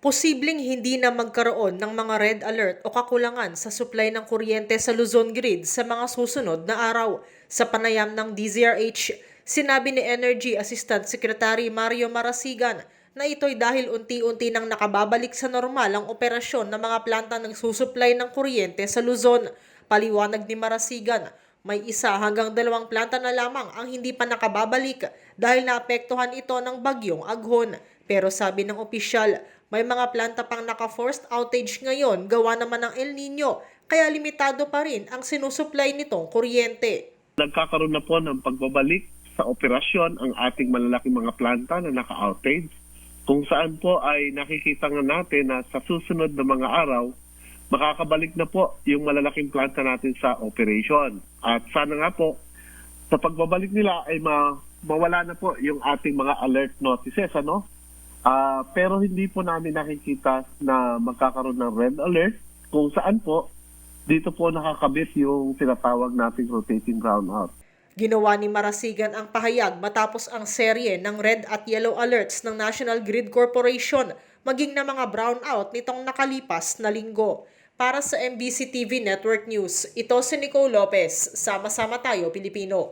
posibleng hindi na magkaroon ng mga red alert o kakulangan sa supply ng kuryente sa Luzon Grid sa mga susunod na araw. Sa panayam ng DZRH, sinabi ni Energy Assistant Secretary Mario Marasigan na ito'y dahil unti-unti nang nakababalik sa normal ang operasyon ng mga planta ng susupply ng kuryente sa Luzon. Paliwanag ni Marasigan, may isa hanggang dalawang planta na lamang ang hindi pa nakababalik dahil naapektuhan ito ng bagyong aghon. Pero sabi ng opisyal, may mga planta pang naka-forced outage ngayon gawa naman ng El Nino kaya limitado pa rin ang sinusupply nitong kuryente. Nagkakaroon na po ng pagbabalik sa operasyon ang ating malalaking mga planta na naka-outage kung saan po ay nakikita nga natin na sa susunod na mga araw makakabalik na po yung malalaking planta natin sa operation. At sana nga po, sa pagbabalik nila ay ma mawala na po yung ating mga alert notices, ano? Ah, pero hindi po namin nakikita na magkakaroon ng red alert kung saan po dito po nakakabit yung tinatawag nating rotating brownout. Ginawa ni Marasigan ang pahayag matapos ang serye ng red at yellow alerts ng National Grid Corporation maging na mga brownout nitong nakalipas na linggo. Para sa MBC TV Network News, ito si Nicole Lopez. Sama-sama tayo, Pilipino.